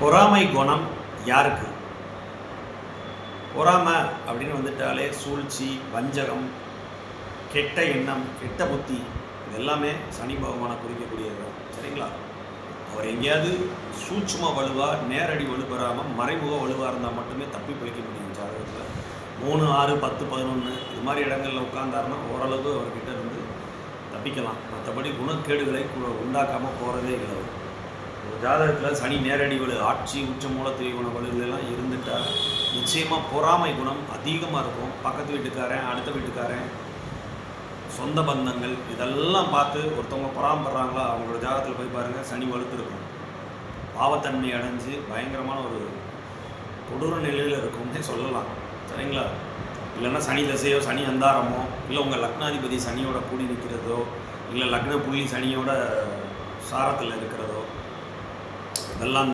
பொறாமை குணம் யாருக்கு? பொறாமை அப்படின்னு வந்துட்டாலே சூழ்ச்சி வஞ்சகம் கெட்ட எண்ணம் கெட்ட புத்தி இது எல்லாமே சனி பகவானை குறிக்கக்கூடியது தான் சரிங்களா? அவர் எங்கேயாவது சூட்சும வலுவாக நேரடி வலு பெறாமல் மறைமுக வலுவாக இருந்தால் மட்டுமே தப்பி பிழைக்க முடியும் ஜாதகத்தில். மூணு ஆறு பத்து பதினொன்று இது மாதிரி இடங்களில் உட்காந்தாருன்னா ஓரளவு அவர்கிட்ட இருந்து தப்பிக்கலாம். மற்றபடி குணக்கேடுகளை உண்டாக்காமல் போகிறதே இல்லை ஜாதகத்தில் சனி நேரடி வலு ஆட்சி உச்ச மூலத்திரி குண வலுவிலெல்லாம் இருந்துட்டால் நிச்சயமாக பொறாமை குணம் அதிகமாக இருக்கும். பக்கத்து வீட்டுக்காரன் அடுத்த வீட்டுக்காரன் சொந்த பந்தங்கள் இதெல்லாம் பார்த்து ஒருத்தவங்க பொறாமப்படுறாங்களா அவங்களோட ஜாதகத்தில் போய் பாருங்கள் சனி வலுத்துருக்கும். பாவத்தன்மை அடைஞ்சு பயங்கரமான ஒரு கொடூர நிலையில் இருக்கும்னே சொல்லலாம். சரிங்களா? இல்லைன்னா சனி தசையோ சனி அந்தாரமோ இல்லை உங்கள் லக்னாதிபதி சனியோட கூடி நிற்கிறதோ இல்லை லக்ன புள்ளி சனியோட சாரத்தில் இருக்கிறதோ இதெல்லாம்